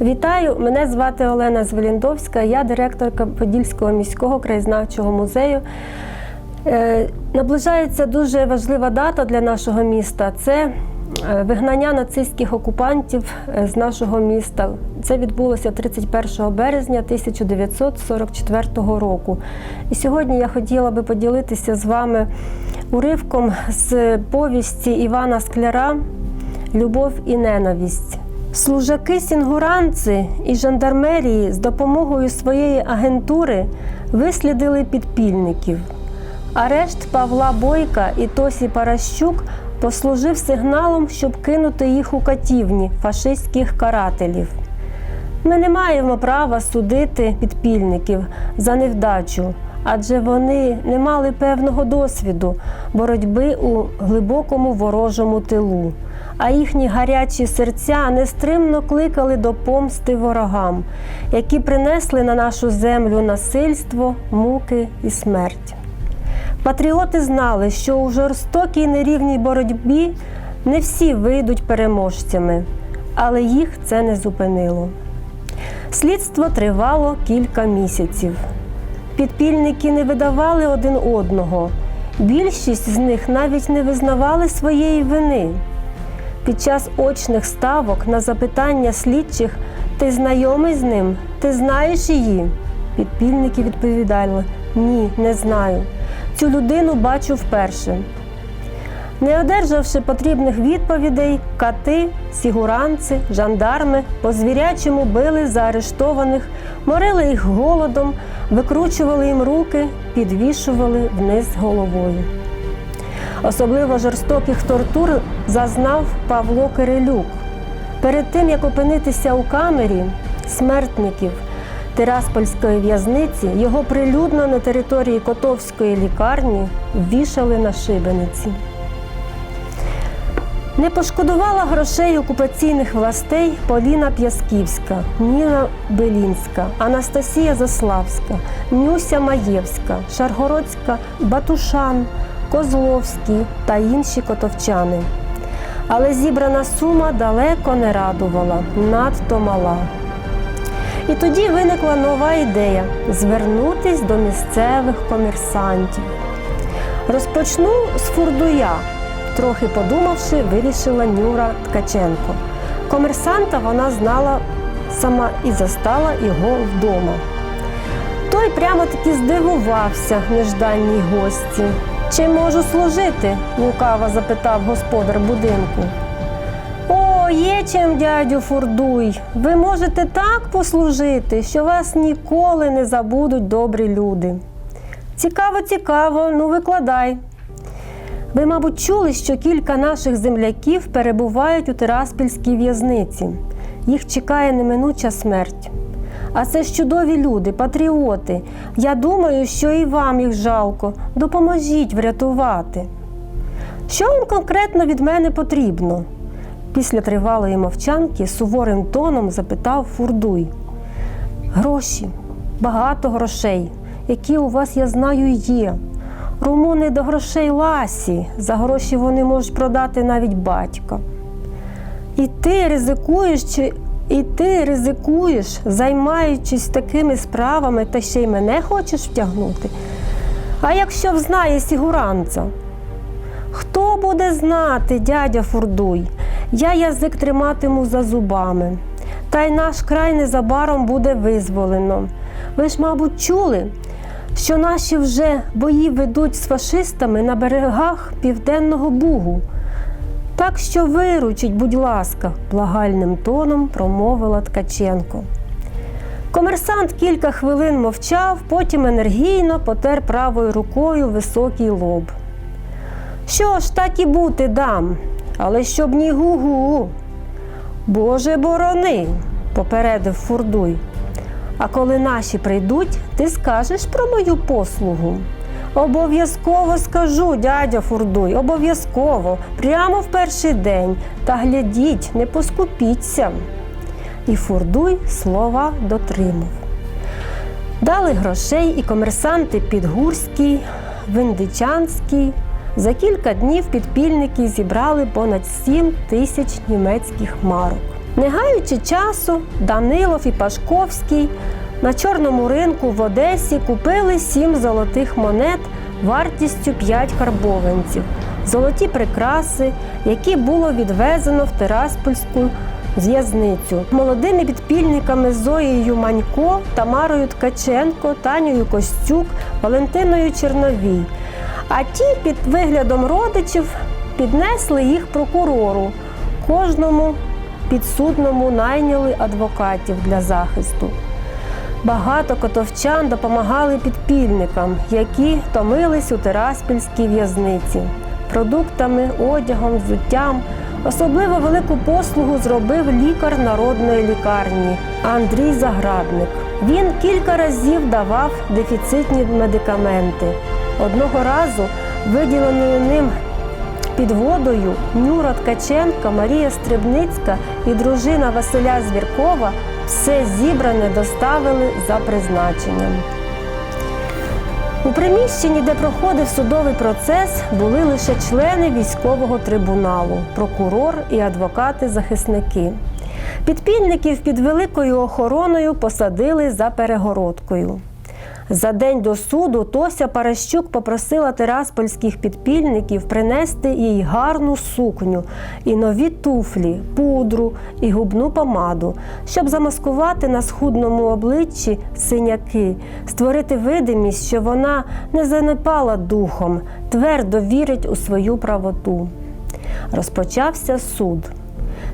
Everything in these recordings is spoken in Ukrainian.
Вітаю! Мене звати Олена Звеліндовська, я директорка Подільського міського краєзнавчого музею. Е, Наближається дуже важлива дата для нашого міста. Це е, вигнання нацистських окупантів е, з нашого міста. Це відбулося 31 березня 1944 року. І сьогодні я хотіла би поділитися з вами уривком з повісті Івана Скляра Любов і ненависть. Служаки сінгуранці і жандармерії з допомогою своєї агентури вислідили підпільників. Арешт Павла Бойка і Тосі Паращук послужив сигналом, щоб кинути їх у катівні фашистських карателів. Ми не маємо права судити підпільників за невдачу, адже вони не мали певного досвіду боротьби у глибокому ворожому тилу, а їхні гарячі серця нестримно кликали до помсти ворогам, які принесли на нашу землю насильство, муки і смерть. Патріоти знали, що у жорстокій нерівній боротьбі не всі вийдуть переможцями, але їх це не зупинило. Слідство тривало кілька місяців. Підпільники не видавали один одного. Більшість з них навіть не визнавали своєї вини. Під час очних ставок на запитання слідчих ти знайомий з ним? Ти знаєш її? Підпільники відповідали: Ні, не знаю. Цю людину бачу вперше. Не одержавши потрібних відповідей, кати, сігуранці, жандарми по звірячому били заарештованих, морили їх голодом, викручували їм руки, підвішували вниз головою. Особливо жорстоких тортур зазнав Павло Кирилюк. Перед тим, як опинитися у камері смертників Тираспольської в'язниці, його прилюдно на території Котовської лікарні вішали на шибениці. Не пошкодувала грошей окупаційних властей Поліна П'ясківська, Ніна Белінська, Анастасія Заславська, Нюся Маєвська, Шаргородська, Батушан, Козловський та інші котовчани. Але зібрана сума далеко не радувала, надто мала. І тоді виникла нова ідея звернутись до місцевих комерсантів. Розпочну з фурдуя. Трохи подумавши, вирішила Нюра Ткаченко. Комерсанта вона знала сама і застала його вдома. Той прямо таки здивувався нежданній гості. Чи можу служити? лукаво запитав господар будинку. О, є чим, дядю Фурдуй. Ви можете так послужити, що вас ніколи не забудуть добрі люди. Цікаво, цікаво, ну викладай. Ви, мабуть, чули, що кілька наших земляків перебувають у Тираспільській в'язниці. Їх чекає неминуча смерть. А це ж чудові люди, патріоти. Я думаю, що і вам їх жалко. Допоможіть врятувати. Що вам конкретно від мене потрібно? Після тривалої мовчанки суворим тоном запитав Фурдуй. Гроші, багато грошей, які у вас, я знаю, є. Румуни до грошей ласі, за гроші вони можуть продати навіть батька. І ти ризикуєш, і ти ризикуєш, займаючись такими справами, та ще й мене хочеш втягнути. А якщо взнає сігуранця? Хто буде знати, дядя Фурдуй? Я язик триматиму за зубами. Та й наш край незабаром буде визволено. Ви ж, мабуть, чули, що наші вже бої ведуть з фашистами на берегах Південного Бугу. Так що виручіть, будь ласка, благальним тоном промовила Ткаченко. Комерсант кілька хвилин мовчав, потім енергійно потер правою рукою високий лоб. Що ж, так і бути дам, але щоб ні гу-гу. Боже борони, попередив Фурдуй. А коли наші прийдуть, ти скажеш про мою послугу. Обов'язково скажу, дядя Фурдуй, обов'язково, прямо в перший день. Та глядіть, не поскупіться. І Фурдуй слова дотримав. Дали грошей і комерсанти Підгурський, Виндичанський. За кілька днів підпільники зібрали понад 7 тисяч німецьких марок. Не гаючи часу, Данилов і Пашковський на чорному ринку в Одесі купили сім золотих монет вартістю 5 карбованців, золоті прикраси, які було відвезено в Тираспольську в'язницю молодими підпільниками Зоєю Манько, Тамарою Ткаченко, Танею Костюк, Валентиною Черновій. А ті під виглядом родичів піднесли їх прокурору. Кожному підсудному найняли адвокатів для захисту. Багато котовчан допомагали підпільникам, які томились у Тераспільській в'язниці. Продуктами, одягом, взуттям. Особливо велику послугу зробив лікар народної лікарні Андрій Заградник. Він кілька разів давав дефіцитні медикаменти. Одного разу виділеною ним під водою Нюра Ткаченка, Марія Стрибницька і дружина Василя Звіркова все зібране доставили за призначенням. У приміщенні, де проходив судовий процес, були лише члени військового трибуналу, прокурор і адвокати-захисники. Підпільників під великою охороною посадили за перегородкою. За день до суду Тося Паращук попросила тераспольських підпільників принести їй гарну сукню і нові туфлі, пудру і губну помаду, щоб замаскувати на схудному обличчі синяки, створити видимість, що вона не занепала духом, твердо вірить у свою правоту. Розпочався суд.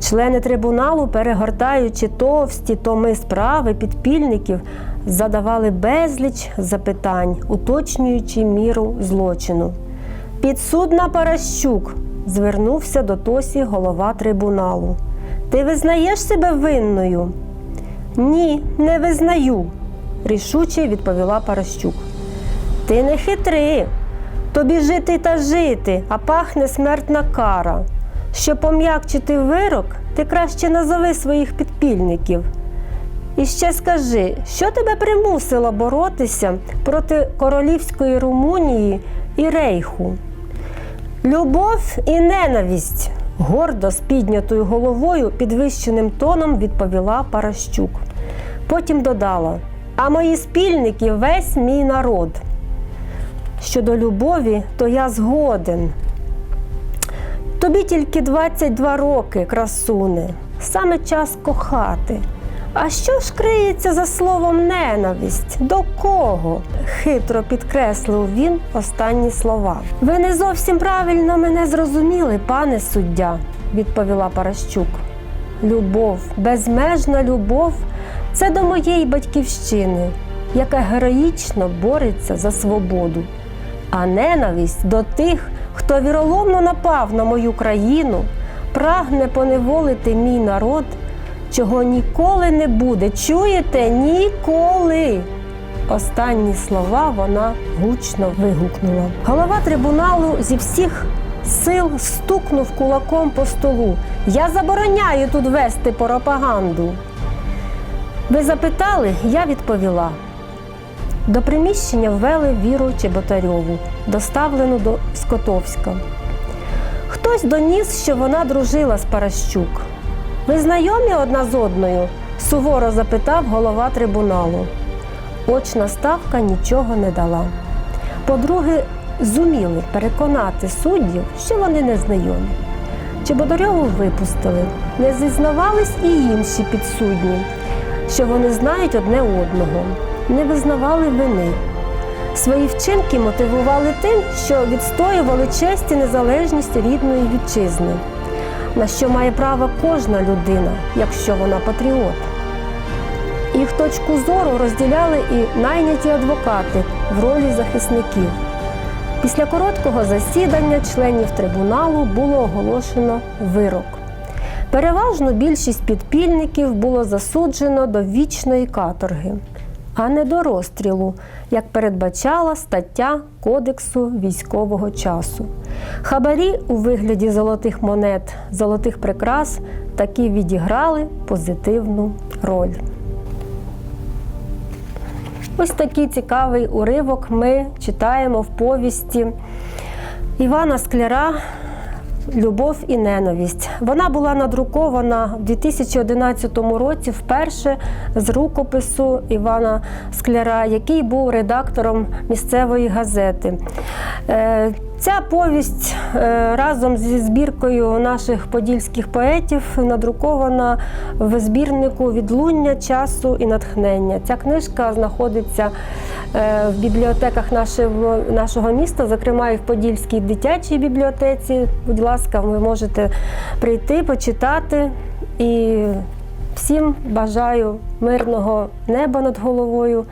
Члени трибуналу, перегортаючи товсті томи справи підпільників, задавали безліч запитань, уточнюючи міру злочину. Підсудна Паращук звернувся до Тосі голова трибуналу. Ти визнаєш себе винною? Ні, не визнаю, рішуче відповіла Паращук. Ти не хитри. Тобі жити та жити, а пахне смертна кара. Щоб пом'якчити вирок, ти краще назови своїх підпільників. І ще скажи, що тебе примусило боротися проти королівської Румунії і рейху? Любов і ненависть, гордо з піднятою головою, підвищеним тоном відповіла Паращук. Потім додала: А мої спільники весь мій народ. Щодо любові, то я згоден. Тобі тільки 22 роки, красуне, саме час кохати. А що ж криється за словом ненависть? До кого? хитро підкреслив він останні слова. Ви не зовсім правильно мене зрозуміли, пане суддя, відповіла Паращук. Любов, безмежна любов це до моєї батьківщини, яка героїчно бореться за свободу, а ненависть до тих, хто віроломно напав на мою країну, прагне поневолити мій народ, чого ніколи не буде. Чуєте? Ніколи. Останні слова вона гучно вигукнула. Голова трибуналу зі всіх сил стукнув кулаком по столу. Я забороняю тут вести пропаганду. Ви запитали, я відповіла. До приміщення ввели Віру Чеботарьову, доставлену до Скотовська. Хтось доніс, що вона дружила з Паращук. Ви знайомі одна з одною? суворо запитав голова трибуналу. Очна ставка нічого не дала. По-друге, зуміли переконати суддів, що вони не знайомі. Чеботарьову випустили. Не зізнавались і інші підсудні, що вони знають одне одного не визнавали вини. Свої вчинки мотивували тим, що відстоювали честь і незалежність рідної вітчизни, на що має право кожна людина, якщо вона патріот. Їх точку зору розділяли і найняті адвокати в ролі захисників. Після короткого засідання членів трибуналу було оголошено вирок. Переважно більшість підпільників було засуджено до вічної каторги а не до розстрілу, як передбачала стаття Кодексу військового часу. Хабарі у вигляді золотих монет, золотих прикрас таки відіграли позитивну роль. Ось такий цікавий уривок ми читаємо в повісті Івана Скляра Любов і ненависть. Вона була надрукована в 2011 році вперше з рукопису Івана Скляра, який був редактором місцевої газети. Ця повість е, разом зі збіркою наших подільських поетів надрукована в збірнику Відлуння часу і натхнення. Ця книжка знаходиться е, в бібліотеках нашого міста, зокрема і в Подільській дитячій бібліотеці. Будь ласка, ви можете прийти, почитати. І всім бажаю мирного неба над головою,